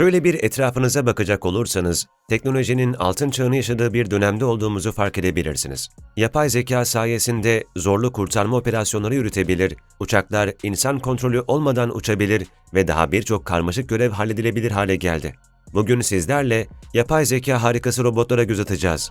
Şöyle bir etrafınıza bakacak olursanız, teknolojinin altın çağını yaşadığı bir dönemde olduğumuzu fark edebilirsiniz. Yapay zeka sayesinde zorlu kurtarma operasyonları yürütebilir, uçaklar insan kontrolü olmadan uçabilir ve daha birçok karmaşık görev halledilebilir hale geldi. Bugün sizlerle yapay zeka harikası robotlara göz atacağız.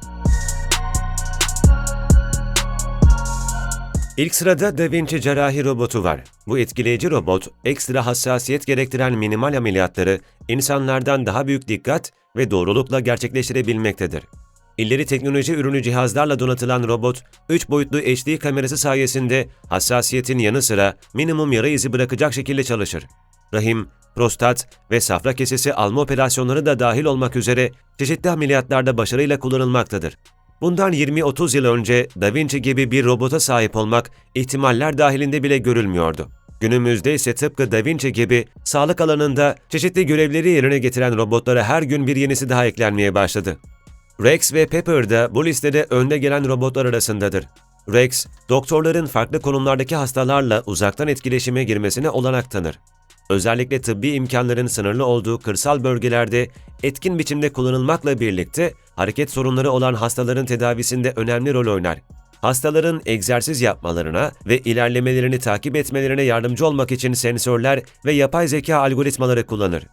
İlk sırada Da Vinci cerrahi robotu var. Bu etkileyici robot, ekstra hassasiyet gerektiren minimal ameliyatları insanlardan daha büyük dikkat ve doğrulukla gerçekleştirebilmektedir. İleri teknoloji ürünü cihazlarla donatılan robot, 3 boyutlu HD kamerası sayesinde hassasiyetin yanı sıra minimum yara izi bırakacak şekilde çalışır. Rahim, prostat ve safra kesesi alma operasyonları da dahil olmak üzere çeşitli ameliyatlarda başarıyla kullanılmaktadır. Bundan 20-30 yıl önce Da Vinci gibi bir robota sahip olmak ihtimaller dahilinde bile görülmüyordu. Günümüzde ise tıpkı Da Vinci gibi sağlık alanında çeşitli görevleri yerine getiren robotlara her gün bir yenisi daha eklenmeye başladı. Rex ve Pepper da bu listede önde gelen robotlar arasındadır. Rex, doktorların farklı konumlardaki hastalarla uzaktan etkileşime girmesine olanak tanır. Özellikle tıbbi imkanların sınırlı olduğu kırsal bölgelerde etkin biçimde kullanılmakla birlikte hareket sorunları olan hastaların tedavisinde önemli rol oynar. Hastaların egzersiz yapmalarına ve ilerlemelerini takip etmelerine yardımcı olmak için sensörler ve yapay zeka algoritmaları kullanır.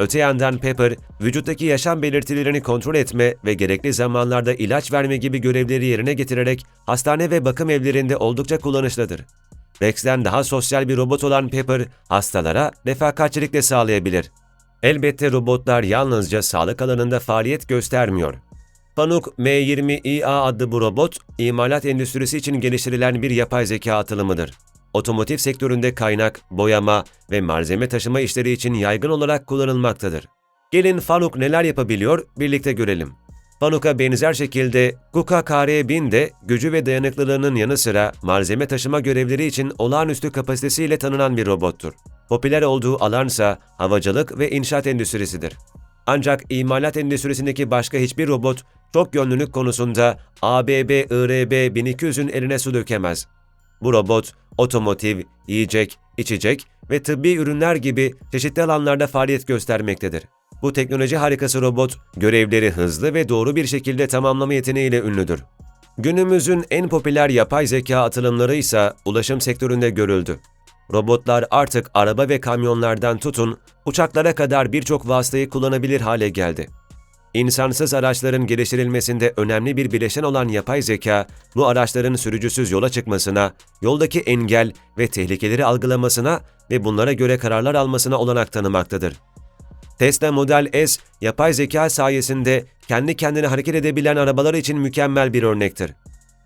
Öte yandan Pepper, vücuttaki yaşam belirtilerini kontrol etme ve gerekli zamanlarda ilaç verme gibi görevleri yerine getirerek hastane ve bakım evlerinde oldukça kullanışlıdır. Rex'ten daha sosyal bir robot olan Pepper, hastalara refakatçilik de sağlayabilir. Elbette robotlar yalnızca sağlık alanında faaliyet göstermiyor. Fanuc M20IA adlı bu robot, imalat endüstrisi için geliştirilen bir yapay zeka atılımıdır. Otomotiv sektöründe kaynak, boyama ve malzeme taşıma işleri için yaygın olarak kullanılmaktadır. Gelin Fanuc neler yapabiliyor birlikte görelim. Fanuc'a benzer şekilde Kuka KR1000 de gücü ve dayanıklılığının yanı sıra malzeme taşıma görevleri için olağanüstü kapasitesiyle tanınan bir robottur. Popüler olduğu alansa havacılık ve inşaat endüstrisidir. Ancak imalat endüstrisindeki başka hiçbir robot çok yönlülük konusunda ABB IRB 1200'ün eline su dökemez. Bu robot, otomotiv, yiyecek, içecek ve tıbbi ürünler gibi çeşitli alanlarda faaliyet göstermektedir. Bu teknoloji harikası robot, görevleri hızlı ve doğru bir şekilde tamamlama yeteneğiyle ünlüdür. Günümüzün en popüler yapay zeka atılımları ise ulaşım sektöründe görüldü. Robotlar artık araba ve kamyonlardan tutun, uçaklara kadar birçok vasıtayı kullanabilir hale geldi. İnsansız araçların geliştirilmesinde önemli bir bileşen olan yapay zeka, bu araçların sürücüsüz yola çıkmasına, yoldaki engel ve tehlikeleri algılamasına ve bunlara göre kararlar almasına olanak tanımaktadır. Tesla Model S, yapay zeka sayesinde kendi kendine hareket edebilen arabalar için mükemmel bir örnektir.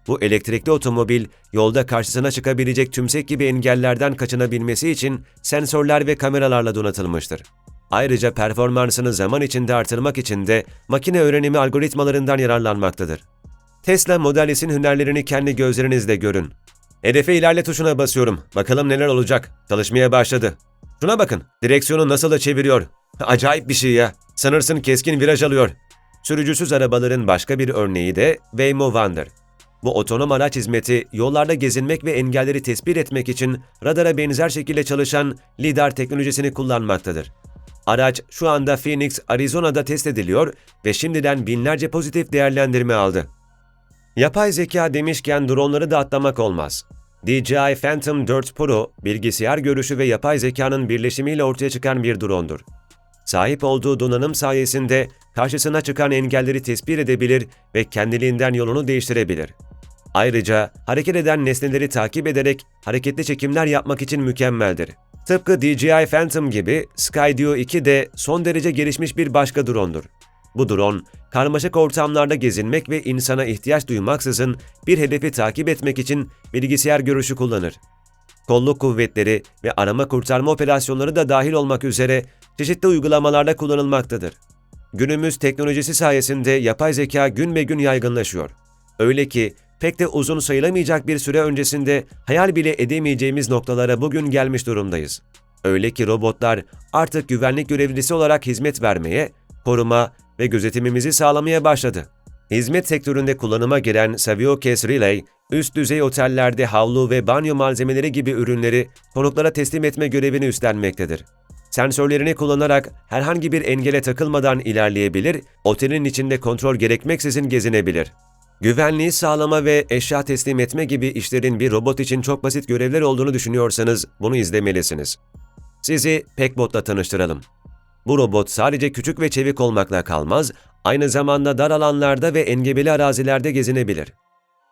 Bu elektrikli otomobil, yolda karşısına çıkabilecek tümsek gibi engellerden kaçınabilmesi için sensörler ve kameralarla donatılmıştır. Ayrıca performansını zaman içinde artırmak için de makine öğrenimi algoritmalarından yararlanmaktadır. Tesla Model S'in hünerlerini kendi gözlerinizle görün. Hedefe ilerle tuşuna basıyorum. Bakalım neler olacak. Çalışmaya başladı. Şuna bakın. Direksiyonu nasıl da çeviriyor. Acayip bir şey ya. Sanırsın keskin viraj alıyor. Sürücüsüz arabaların başka bir örneği de Waymo Wander. Bu otonom araç hizmeti yollarda gezinmek ve engelleri tespit etmek için radara benzer şekilde çalışan LiDAR teknolojisini kullanmaktadır. Araç şu anda Phoenix, Arizona'da test ediliyor ve şimdiden binlerce pozitif değerlendirme aldı. Yapay zeka demişken dronları da atlamak olmaz. DJI Phantom 4 Pro, bilgisayar görüşü ve yapay zekanın birleşimiyle ortaya çıkan bir dronedur. Sahip olduğu donanım sayesinde karşısına çıkan engelleri tespit edebilir ve kendiliğinden yolunu değiştirebilir. Ayrıca hareket eden nesneleri takip ederek hareketli çekimler yapmak için mükemmeldir. Tıpkı DJI Phantom gibi Skydio 2 de son derece gelişmiş bir başka drone'dur. Bu drone, karmaşık ortamlarda gezinmek ve insana ihtiyaç duymaksızın bir hedefi takip etmek için bilgisayar görüşü kullanır. Kolluk kuvvetleri ve arama kurtarma operasyonları da dahil olmak üzere çeşitli uygulamalarda kullanılmaktadır. Günümüz teknolojisi sayesinde yapay zeka gün be gün yaygınlaşıyor. Öyle ki pek de uzun sayılamayacak bir süre öncesinde hayal bile edemeyeceğimiz noktalara bugün gelmiş durumdayız. Öyle ki robotlar artık güvenlik görevlisi olarak hizmet vermeye, koruma ve gözetimimizi sağlamaya başladı. Hizmet sektöründe kullanıma giren Saviokes Relay, üst düzey otellerde havlu ve banyo malzemeleri gibi ürünleri konuklara teslim etme görevini üstlenmektedir. Sensörlerini kullanarak herhangi bir engele takılmadan ilerleyebilir, otelin içinde kontrol gerekmeksizin gezinebilir. Güvenliği sağlama ve eşya teslim etme gibi işlerin bir robot için çok basit görevler olduğunu düşünüyorsanız bunu izlemelisiniz. Sizi Pekbot'la tanıştıralım. Bu robot sadece küçük ve çevik olmakla kalmaz, aynı zamanda dar alanlarda ve engebeli arazilerde gezinebilir.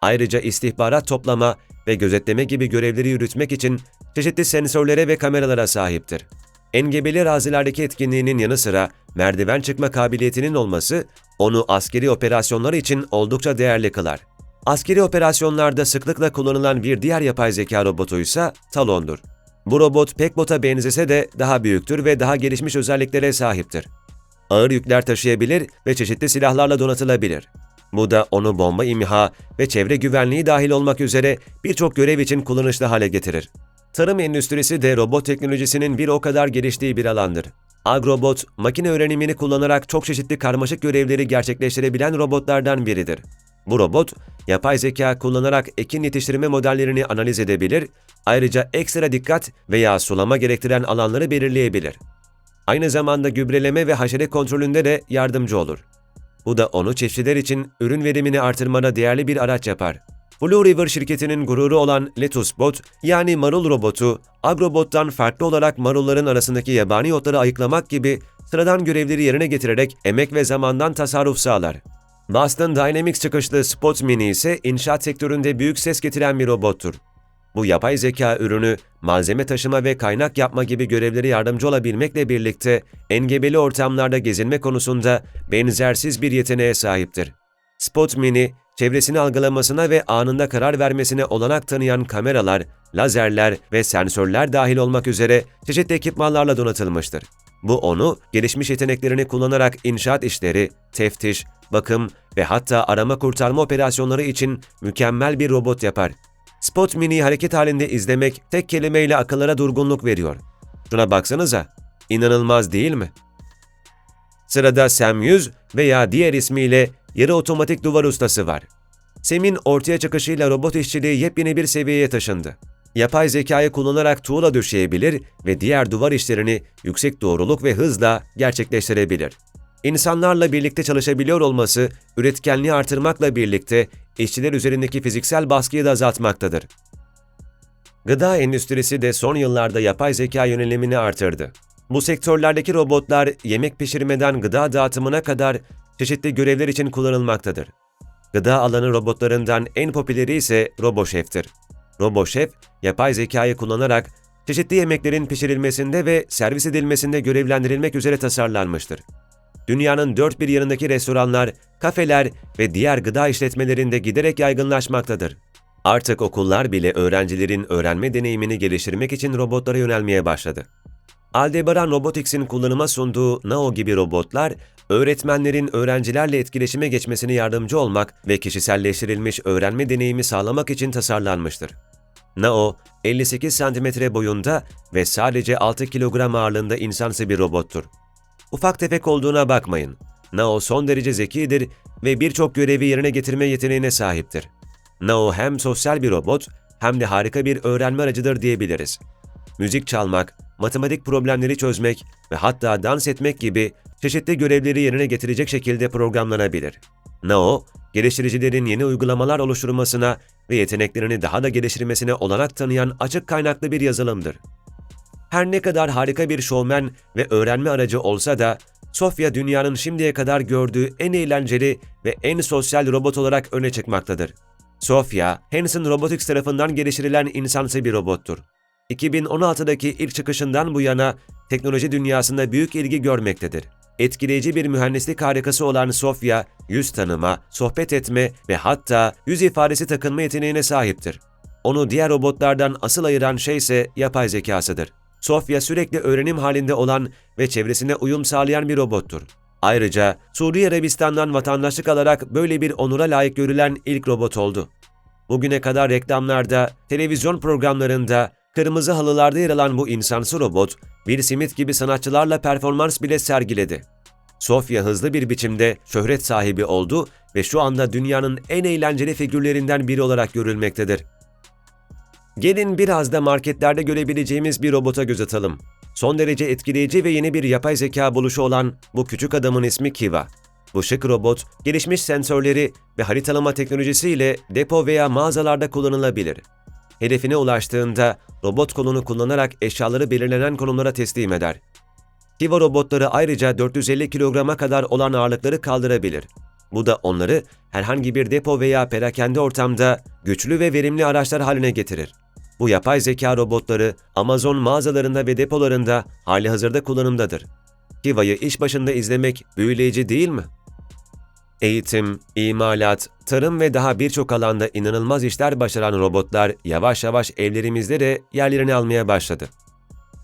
Ayrıca istihbarat toplama ve gözetleme gibi görevleri yürütmek için çeşitli sensörlere ve kameralara sahiptir. Engebeli arazilerdeki etkinliğinin yanı sıra merdiven çıkma kabiliyetinin olması onu askeri operasyonlar için oldukça değerli kılar. Askeri operasyonlarda sıklıkla kullanılan bir diğer yapay zeka robotu ise Talon'dur. Bu robot Pekbot'a benzese de daha büyüktür ve daha gelişmiş özelliklere sahiptir. Ağır yükler taşıyabilir ve çeşitli silahlarla donatılabilir. Bu da onu bomba imha ve çevre güvenliği dahil olmak üzere birçok görev için kullanışlı hale getirir. Tarım endüstrisi de robot teknolojisinin bir o kadar geliştiği bir alandır. Agrobot, makine öğrenimini kullanarak çok çeşitli karmaşık görevleri gerçekleştirebilen robotlardan biridir. Bu robot, yapay zeka kullanarak ekin yetiştirme modellerini analiz edebilir, ayrıca ekstra dikkat veya sulama gerektiren alanları belirleyebilir. Aynı zamanda gübreleme ve haşere kontrolünde de yardımcı olur. Bu da onu çiftçiler için ürün verimini artırmada değerli bir araç yapar. Blue River şirketinin gururu olan Letusbot, yani marul robotu, Agrobot'tan farklı olarak marulların arasındaki yabani otları ayıklamak gibi sıradan görevleri yerine getirerek emek ve zamandan tasarruf sağlar. Boston Dynamics çıkışlı Spot Mini ise inşaat sektöründe büyük ses getiren bir robottur. Bu yapay zeka ürünü malzeme taşıma ve kaynak yapma gibi görevlere yardımcı olabilmekle birlikte engebeli ortamlarda gezinme konusunda benzersiz bir yeteneğe sahiptir. Spot Mini, çevresini algılamasına ve anında karar vermesine olanak tanıyan kameralar, lazerler ve sensörler dahil olmak üzere çeşitli ekipmanlarla donatılmıştır. Bu onu gelişmiş yeteneklerini kullanarak inşaat işleri, teftiş, bakım ve hatta arama kurtarma operasyonları için mükemmel bir robot yapar. Spot Mini'yi hareket halinde izlemek tek kelimeyle akıllara durgunluk veriyor. Şuna baksanıza, inanılmaz değil mi? Sırada Sam 100 veya diğer ismiyle yarı otomatik duvar ustası var. Sam'in ortaya çıkışıyla robot işçiliği yepyeni bir seviyeye taşındı. Yapay zekayı kullanarak tuğla döşeyebilir ve diğer duvar işlerini yüksek doğruluk ve hızla gerçekleştirebilir. İnsanlarla birlikte çalışabiliyor olması, üretkenliği artırmakla birlikte işçiler üzerindeki fiziksel baskıyı da azaltmaktadır. Gıda endüstrisi de son yıllarda yapay zeka yönelimini artırdı. Bu sektörlerdeki robotlar yemek pişirmeden gıda dağıtımına kadar çeşitli görevler için kullanılmaktadır. Gıda alanı robotlarından en popüleri ise RoboChef'tir. RoboChef, yapay zekayı kullanarak çeşitli yemeklerin pişirilmesinde ve servis edilmesinde görevlendirilmek üzere tasarlanmıştır. Dünyanın dört bir yanındaki restoranlar, kafeler ve diğer gıda işletmelerinde giderek yaygınlaşmaktadır. Artık okullar bile öğrencilerin öğrenme deneyimini geliştirmek için robotlara yönelmeye başladı. Aldebaran Robotics'in kullanıma sunduğu Nao gibi robotlar, öğretmenlerin öğrencilerle etkileşime geçmesine yardımcı olmak ve kişiselleştirilmiş öğrenme deneyimi sağlamak için tasarlanmıştır. Nao, 58 cm boyunda ve sadece 6 kilogram ağırlığında insansı bir robottur. Ufak tefek olduğuna bakmayın. Nao son derece zekidir ve birçok görevi yerine getirme yeteneğine sahiptir. Nao hem sosyal bir robot hem de harika bir öğrenme aracıdır diyebiliriz. Müzik çalmak, matematik problemleri çözmek ve hatta dans etmek gibi çeşitli görevleri yerine getirecek şekilde programlanabilir. Nao, geliştiricilerin yeni uygulamalar oluşturmasına ve yeteneklerini daha da geliştirmesine olanak tanıyan açık kaynaklı bir yazılımdır. Her ne kadar harika bir şovmen ve öğrenme aracı olsa da, Sofya dünyanın şimdiye kadar gördüğü en eğlenceli ve en sosyal robot olarak öne çıkmaktadır. Sofya, Hanson Robotics tarafından geliştirilen insansı bir robottur. 2016'daki ilk çıkışından bu yana teknoloji dünyasında büyük ilgi görmektedir. Etkileyici bir mühendislik harikası olan Sofya, yüz tanıma, sohbet etme ve hatta yüz ifadesi takınma yeteneğine sahiptir. Onu diğer robotlardan asıl ayıran şey ise yapay zekasıdır. Sofya sürekli öğrenim halinde olan ve çevresine uyum sağlayan bir robottur. Ayrıca Suudi Arabistan'dan vatandaşlık alarak böyle bir onura layık görülen ilk robot oldu. Bugüne kadar reklamlarda, televizyon programlarında, kırmızı halılarda yer alan bu insansı robot, Will Smith gibi sanatçılarla performans bile sergiledi. Sofya hızlı bir biçimde şöhret sahibi oldu ve şu anda dünyanın en eğlenceli figürlerinden biri olarak görülmektedir. Gelin biraz da marketlerde görebileceğimiz bir robota göz atalım. Son derece etkileyici ve yeni bir yapay zeka buluşu olan bu küçük adamın ismi Kiva. Bu şık robot, gelişmiş sensörleri ve haritalama teknolojisiyle depo veya mağazalarda kullanılabilir. Hedefine ulaştığında robot kolunu kullanarak eşyaları belirlenen konumlara teslim eder. Kiva robotları ayrıca 450 kilograma kadar olan ağırlıkları kaldırabilir. Bu da onları herhangi bir depo veya perakende ortamda güçlü ve verimli araçlar haline getirir. Bu yapay zeka robotları Amazon mağazalarında ve depolarında hali hazırda kullanımdadır. Kiva'yı iş başında izlemek büyüleyici değil mi? Eğitim, imalat, tarım ve daha birçok alanda inanılmaz işler başaran robotlar yavaş yavaş evlerimizde de yerlerini almaya başladı.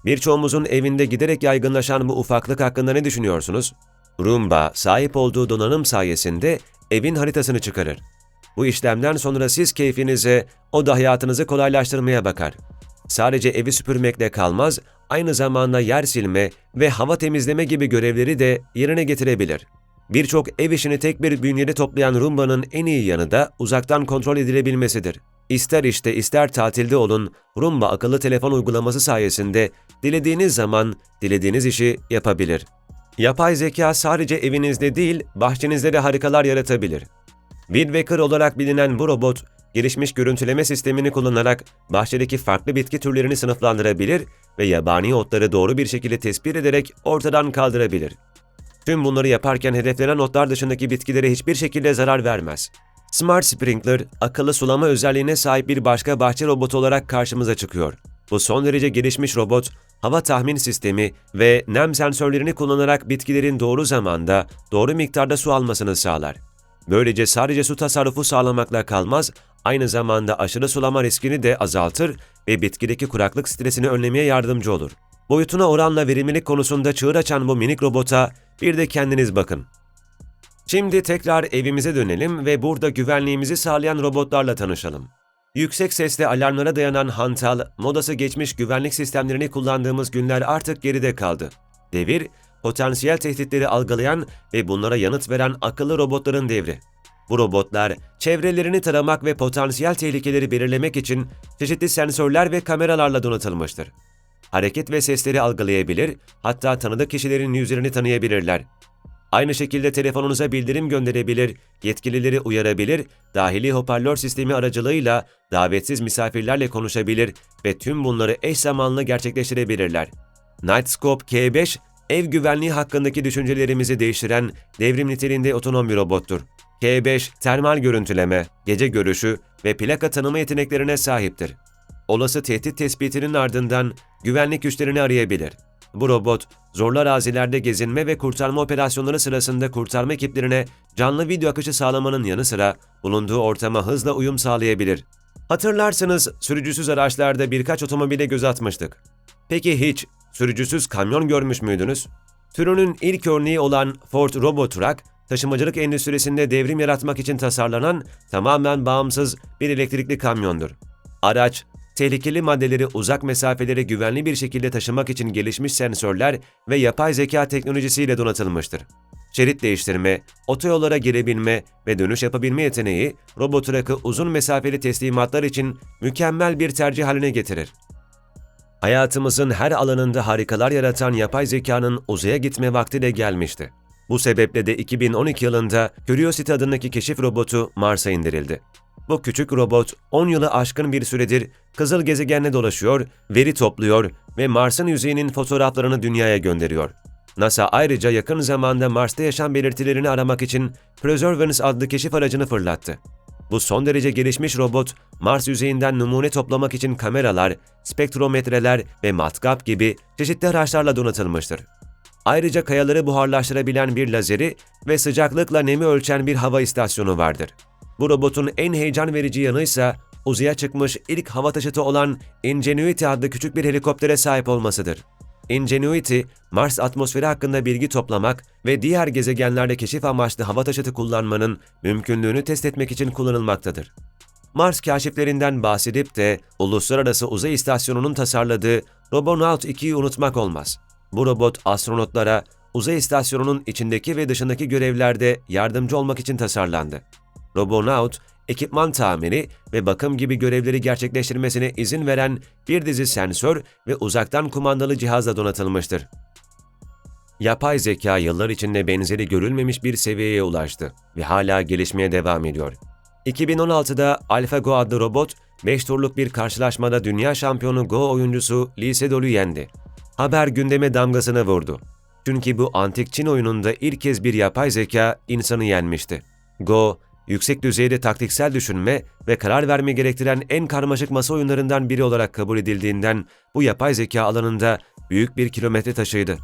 Birçoğumuzun evinde giderek yaygınlaşan bu ufaklık hakkında ne düşünüyorsunuz? Roomba, sahip olduğu donanım sayesinde evin haritasını çıkarır. Bu işlemden sonra siz keyfinize, o da hayatınızı kolaylaştırmaya bakar. Sadece evi süpürmekle kalmaz, aynı zamanda yer silme ve hava temizleme gibi görevleri de yerine getirebilir. Birçok ev işini tek bir bünyede toplayan Rumba'nın en iyi yanı da uzaktan kontrol edilebilmesidir. İster işte ister tatilde olun, Rumba akıllı telefon uygulaması sayesinde dilediğiniz zaman dilediğiniz işi yapabilir. Yapay zeka sadece evinizde değil, bahçenizde de harikalar yaratabilir. Woodpecker olarak bilinen bu robot, gelişmiş görüntüleme sistemini kullanarak bahçedeki farklı bitki türlerini sınıflandırabilir ve yabani otları doğru bir şekilde tespit ederek ortadan kaldırabilir. Tüm bunları yaparken hedeflenen otlar dışındaki bitkilere hiçbir şekilde zarar vermez. Smart Sprinkler, akıllı sulama özelliğine sahip bir başka bahçe robotu olarak karşımıza çıkıyor. Bu son derece gelişmiş robot, hava tahmin sistemi ve nem sensörlerini kullanarak bitkilerin doğru zamanda, doğru miktarda su almasını sağlar. Böylece sadece su tasarrufu sağlamakla kalmaz, aynı zamanda aşırı sulama riskini de azaltır ve bitkideki kuraklık stresini önlemeye yardımcı olur. Boyutuna oranla verimlilik konusunda çığır açan bu minik robota bir de kendiniz bakın. Şimdi tekrar evimize dönelim ve burada güvenliğimizi sağlayan robotlarla tanışalım. Yüksek sesle alarmlara dayanan hantal, modası geçmiş güvenlik sistemlerini kullandığımız günler artık geride kaldı. Devir, potansiyel tehditleri algılayan ve bunlara yanıt veren akıllı robotların devri. Bu robotlar, çevrelerini taramak ve potansiyel tehlikeleri belirlemek için çeşitli sensörler ve kameralarla donatılmıştır. Hareket ve sesleri algılayabilir, hatta tanıdık kişilerin yüzlerini tanıyabilirler. Aynı şekilde telefonunuza bildirim gönderebilir, yetkilileri uyarabilir, dahili hoparlör sistemi aracılığıyla davetsiz misafirlerle konuşabilir ve tüm bunları eş zamanlı gerçekleştirebilirler. Nightscope K5, ev güvenliği hakkındaki düşüncelerimizi değiştiren devrim niteliğinde otonom bir robottur. K5, termal görüntüleme, gece görüşü ve plaka tanıma yeteneklerine sahiptir. Olası tehdit tespitinin ardından güvenlik güçlerini arayabilir. Bu robot, zorlu arazilerde gezinme ve kurtarma operasyonları sırasında kurtarma ekiplerine canlı video akışı sağlamanın yanı sıra bulunduğu ortama hızla uyum sağlayabilir. Hatırlarsınız sürücüsüz araçlarda birkaç otomobile göz atmıştık. Peki hiç sürücüsüz kamyon görmüş müydünüz? Türünün ilk örneği olan Ford Robotruck, taşımacılık endüstrisinde devrim yaratmak için tasarlanan tamamen bağımsız bir elektrikli kamyondur. Araç, tehlikeli maddeleri uzak mesafelere güvenli bir şekilde taşımak için gelişmiş sensörler ve yapay zeka teknolojisiyle donatılmıştır. Şerit değiştirme, otoyollara girebilme ve dönüş yapabilme yeteneği, robotrakı uzun mesafeli teslimatlar için mükemmel bir tercih haline getirir. Hayatımızın her alanında harikalar yaratan yapay zekanın uzaya gitme vakti de gelmişti. Bu sebeple de 2012 yılında Curiosity adındaki keşif robotu Mars'a indirildi. Bu küçük robot 10 yılı aşkın bir süredir kızıl gezegenle dolaşıyor, veri topluyor ve Mars'ın yüzeyinin fotoğraflarını dünyaya gönderiyor. NASA ayrıca yakın zamanda Mars'ta yaşam belirtilerini aramak için Perseverance adlı keşif aracını fırlattı. Bu son derece gelişmiş robot, Mars yüzeyinden numune toplamak için kameralar, spektrometreler ve matkap gibi çeşitli araçlarla donatılmıştır. Ayrıca kayaları buharlaştırabilen bir lazeri ve sıcaklıkla nemi ölçen bir hava istasyonu vardır. Bu robotun en heyecan verici yanı ise uzaya çıkmış ilk hava taşıtı olan Ingenuity adlı küçük bir helikoptere sahip olmasıdır. Ingenuity, Mars atmosferi hakkında bilgi toplamak ve diğer gezegenlerde keşif amaçlı hava taşıtı kullanmanın mümkünlüğünü test etmek için kullanılmaktadır. Mars kaşiflerinden bahsedip de Uluslararası Uzay İstasyonu'nun tasarladığı Robonaut 2'yi unutmak olmaz. Bu robot astronotlara uzay istasyonunun içindeki ve dışındaki görevlerde yardımcı olmak için tasarlandı. Robonaut, ekipman tamiri ve bakım gibi görevleri gerçekleştirmesine izin veren bir dizi sensör ve uzaktan kumandalı cihazla donatılmıştır. Yapay zeka yıllar içinde benzeri görülmemiş bir seviyeye ulaştı ve hala gelişmeye devam ediyor. 2016'da AlphaGo adlı robot, 5 turluk bir karşılaşmada dünya şampiyonu Go oyuncusu Lee Sedol'u yendi. Haber gündeme damgasını vurdu. Çünkü bu antik Çin oyununda ilk kez bir yapay zeka insanı yenmişti. Go, yüksek düzeyde taktiksel düşünme ve karar verme gerektiren en karmaşık masa oyunlarından biri olarak kabul edildiğinden bu yapay zeka alanında büyük bir kilometre taşıydı.